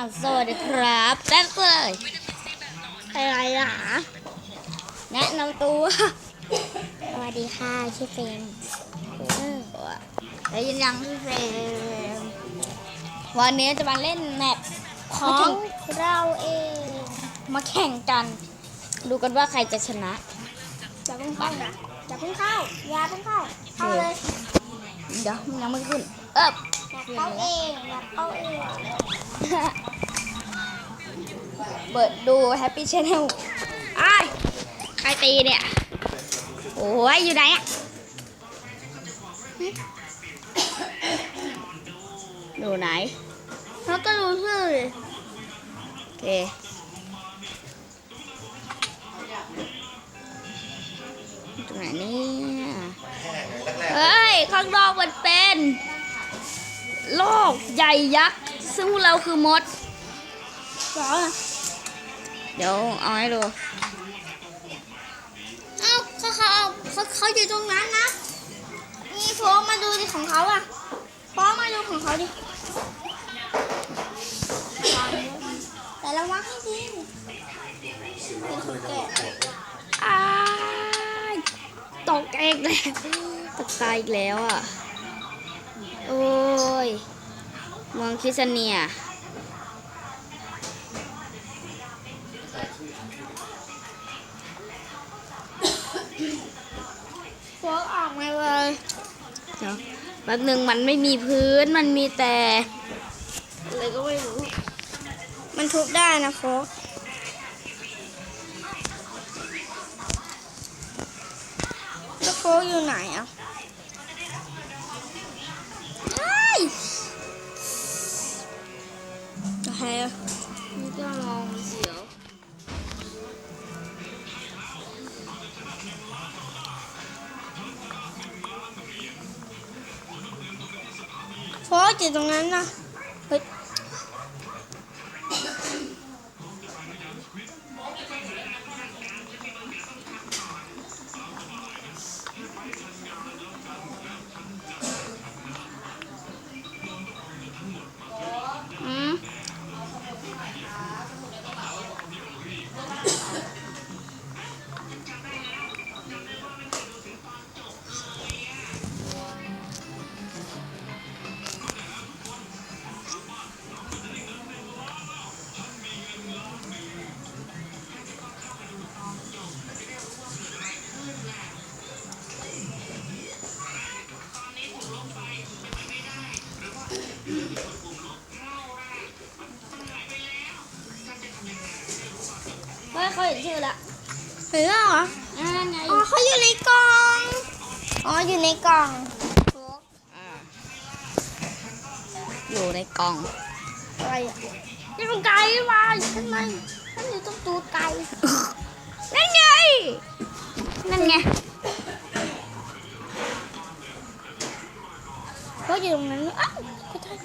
อะสวัสดีครับแป๊บเลยอะไรล่ะแนะนำตัว สวัสดีค่ะชื่อเฟรมได้ยินยังพี่เฟรมวันนี้จะมาเล่นแมปขขอองงเราเอง มาแข่งกัน ดูกันว่าใครจะชนะอย่าเพิ่งเข้านะอย่าเพิ่งเข้าอย่าเพิ่งเข้าเข้าเลยเดี๋ยวมันยังไม่ขึ้น เอ๊บอยากเข้าเองอยากเข้าเอง เปิดดู Happy Channel อ้ายใครตีเนี่ย โอ้ยอยู่ไหนอะอยู่ไหนเขาก็รู้ชื่อเลยโอเคตรงไหนเนี่ยเฮ้ย ข้างนอกมันเป็นโลกใหญ่ยักษ์ ซึ่งพวกเราคือมดสอง เดี๋ยวเอาให้ดูเอ้าเขาเขาเขาเขาอยู่ตรงนั้นนะนี่โฟกมาดูดิของเขาอะโฟกมาดูของเขาดิแต่ระวังให้ดีเป็นคนแก่อ้ายตกเองแล้วตกตายอีกแล้วอะ โอ้ยเมืองคิสเนีย โฟกออกมาเลยเดี๋ยวแป๊บหนึ่งมันไม่มีพื้นมันมีแต่อะไรก็ไม่รู้ มันทุบได้นะโฟกแล้วโฟกอยู่ไหนอะ Ke 得那那 เฮ้ยเขาเห็นชื่อละเห็นแล้วเหรอ อ่านั่นไงอ๋อเขาอยู่ในกล่อง อ๋ออยู่ในกล่องโฟกอ่าอยู่ในกล่อง อะไรอะนี่มันไก่มาทำไมฉันอยู่ตรงตูดไก่ นั่นไง นั่นไงก็อยู่ตรงนั้นอ้าวขอโทษ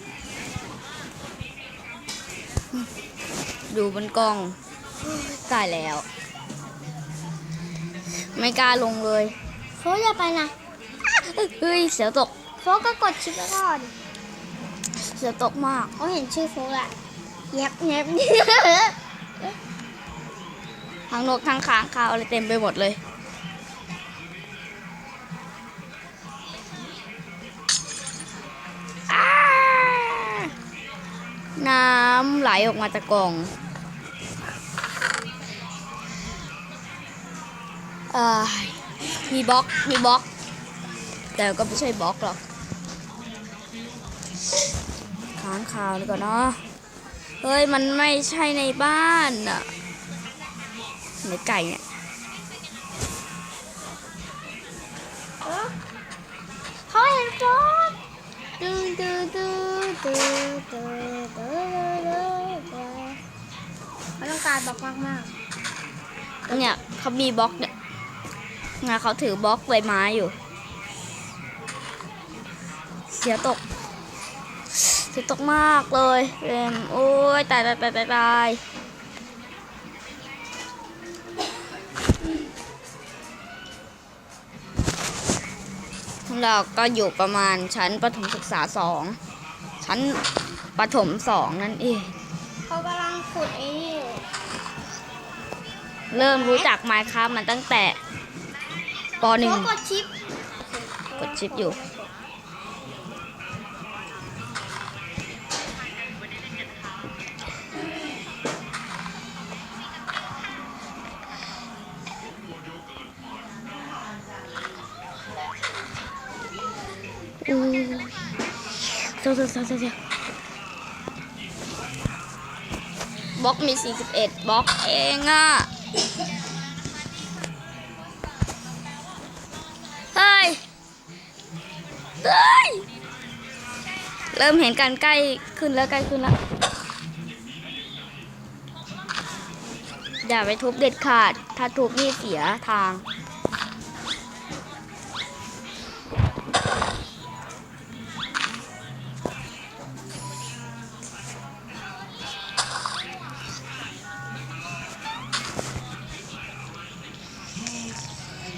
อยู่บนกล่อง ตายแล้ว ไม่กล้าลงเลยโฟกอย่าไปนะเฮ้ยเสียวตกโฟกก็กดชิปไว้ก่อนเสียวตกมากเขาเห็นชื่อโฟกละแยบแยบทั้งนกทั้งค้างคาวอะไรเต็มไปหมดเลยอ้าน้ำไหลออกมาจากกล่อง มีบล็อกมีบล็อก แต่ก็ไม่ใช่บล็อกหรอกค้างคาวดีกว่าเนาะเฮ้ย มันไม่ใช่ในบ้านอะในไก่เนี่ยเขาเห็นโฟกดูดูดูดูดูดูดูดูเขาต้องการบอกมากมากเนี่ยเขามีบล็อกเนี่ย ไงเขาถือบล็อกใบไม้อยู่ เสียตก เสียตกมากเลยเอ็มโอ้ยตายตายตายตายตายเราก็อยู่ประมาณชั้นประถมศึกษาสองชั้นประถมสองนั่นเองเขากำลังขุดไอ้นี่อยู่เริ่มรู้จักไมค์ครับมันตั้งแต่ ปหนึ่งเขากดชิปกดชิปอยู่ อู้เจ้าเจ้าเจ้าเจ้าเจ้าบล็อกมี 41บล็อกเองอะ เฮ้ยเริ่มเห็นกันใกล้ขึ้นแล้วใกล้ขึ้นแล้วอย่าไปทุบเด็ดขาด ถ้าทุบนี่เสียทาง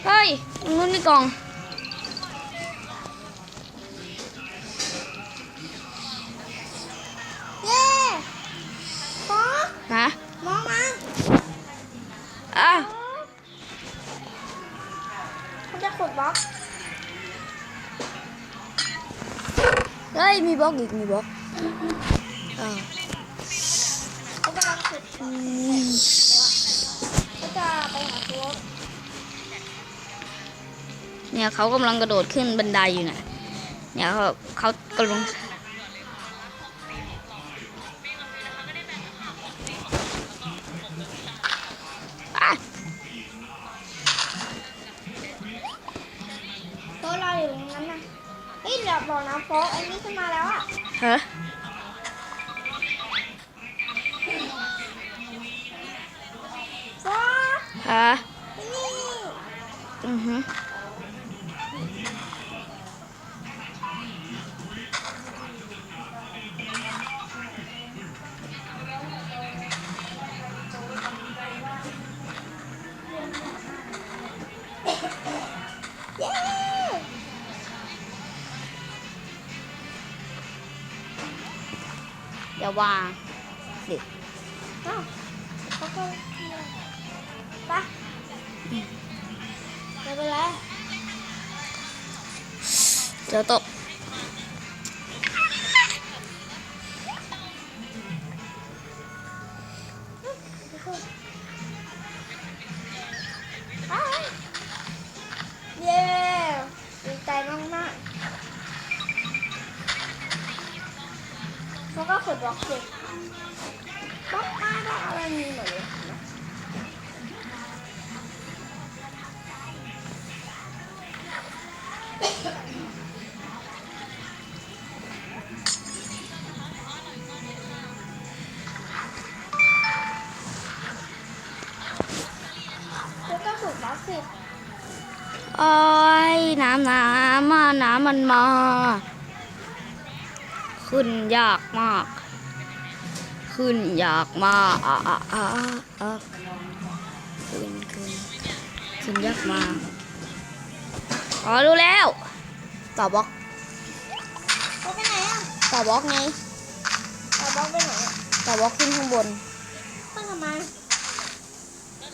เฮ้ยตรงนู้นมีกล่อง เขาจะขุดบล็อก เฮ้ย มีบล็อกอีก มีบล็อกอ่าเขากำลังขุดอุ้ยเขาจะไปหาตัวเนี่ยเขากำลังกระโดดขึ้นบันไดอยู่น่ะเนี่ยเขาเขากำลัง ฮะโฟกฮะนี่อือฮึ อย่าวางสิอ้าวเขาก็ไปไม่เป็นไรเดี๋ยวตก เขาก็ขุดบล็อกสิบล็อกมาอะไรมีหมดเลยนะแล้วก็บล็อกสิโอ้ยน้ำน้ำมาน้ำมันมา ขึ้นยากมาก ขึ้นยากมากอะอะอะอะขึ้นขึ้นขึ้นยากมากอ๋อรู้แล้ว ต่อบล็อกไปไหนอะต่อบล็อกไงเอบล็อกไปไหนอะต่อบล็อกขึ้นข้างบนขึ้นทำไม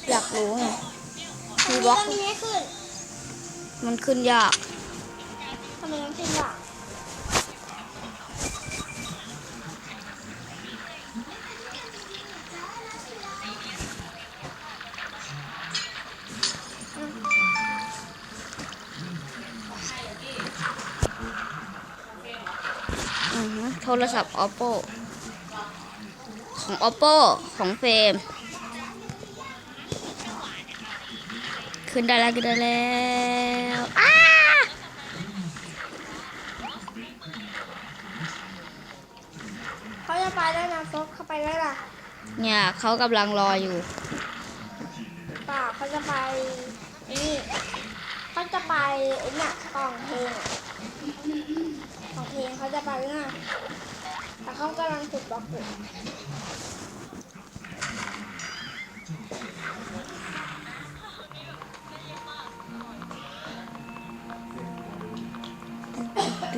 อยากรู้ไงมีบล็อกมันขึ้นยากทำไมต้องขึ้นล่ะอื รศัพท์ oppo ของ oppo ของเฟรมขึ้นได้แล้วขึ้นได้แล้วอ้าเขาจะไปได้นะฟกเขาไปได้ล่ะเนี่ยเขากำลังรออยู่เปล่าเขาจะไปไอ้นี่เขาจะไปไอ้เนี่ยกล่องเพลงอะกล่องเพลงเขาจะไปเรื่องแต่เขากำลังขุดบล็อกอยู่ ต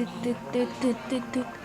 ึกตึกตึกตึกตึกตึกล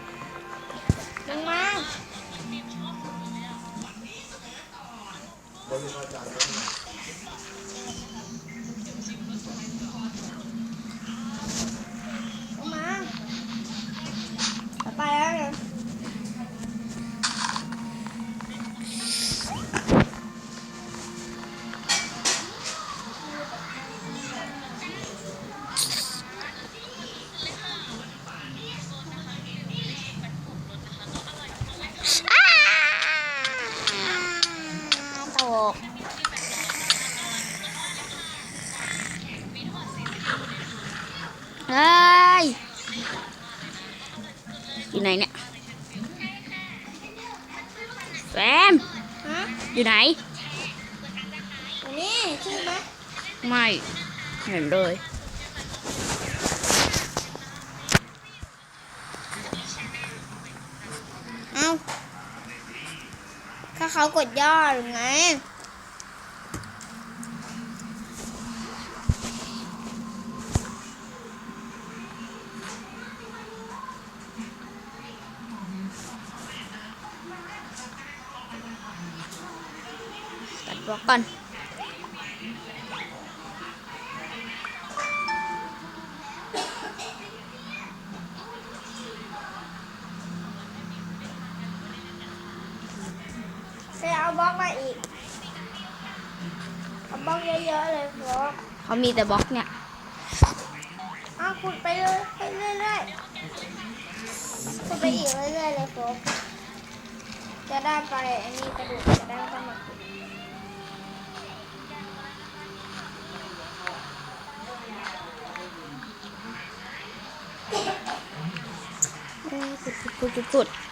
อยู่ไหนอันนี้ใช่ไหมไม่เห็นเลยเอ้าถ้าเขากดย่อหรือไง บล็อกก่อน ไปเอาบล็อกมาอีก เอาบล็อกเยอะๆเลยบล็อกเขามีแต่บล็อกเนี่ยเอาขุดไปเลยไปเรื่อยๆขุดไปอีกเรื่อยๆเลยบล็อกจะได้ไปอันนี้กระดูกจะได้เข้ามาขุด ขุดขุดกดกด